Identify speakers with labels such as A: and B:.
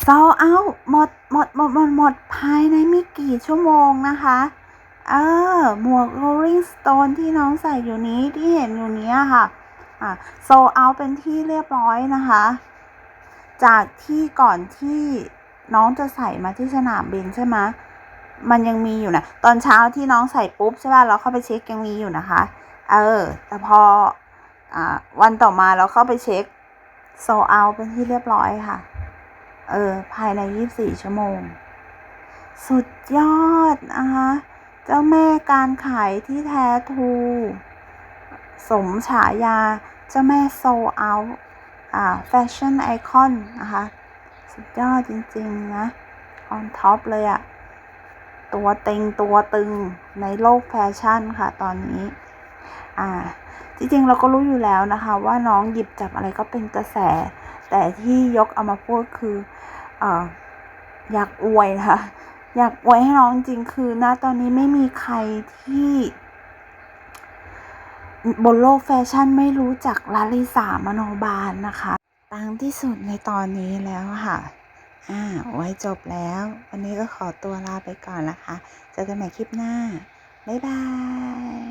A: โซเอาหมดหมดหมดหมดหมดภายในไม่กี่ชั่วโมงนะคะ เออ หมวก Rolling Stone ที่น้องใส่อยู่นี้ที่เห็นอยู่เนี้ยค่ะ อะโซเอาเป็นที่เรียบร้อยนะคะ จากที่ก่อนที่น้องจะใส่มาที่สนามบินใช่ไหมมันยังมีอยู่นะ ตอนเช้าที่น้องใส่ปุ๊บใช่ป่ะ เราเข้าไปเช็คยังมีอยู่นะคะ เออ แต่พออวันต่อมาเราเข้าไปเช็คโซเอาเป็นที่เรียบร้อยค่ะ เออภายใน 24 ชั่วโมง สุดยอดนะคะเจ้าแม่การขายที่แท้ทู สมฉายาเจ้าแม่โซเอาอ่าแฟชั่นไอคอนนะคะสุดยอดจริง ๆ นะออนท็อปเลยอะตัวเต็งตัวตึงในโลกแฟชั่นค่ะตอนนี้ อ่า จริงๆเราก็รู้อยู่แล้วนะคะ ว่าน้องหยิบจับอะไรก็เป็นกระแส แต่ที่ยกเอามาพูดคือออยากอวยนะคะอยากอวยให้น้องจริงคือณตอนนี้ไม่มีใครที่บนโลกแฟชั่นไม่รู้จักลาลิสามโนบาลนะคะดังที่สุดในตอนนี้แล้วค่ะ อ่า ไว้จบแล้ว วันนี้ก็ขอตัวลาไปก่อนนะคะเจอกันใหม่คลิปหน้า บ๊ายบาย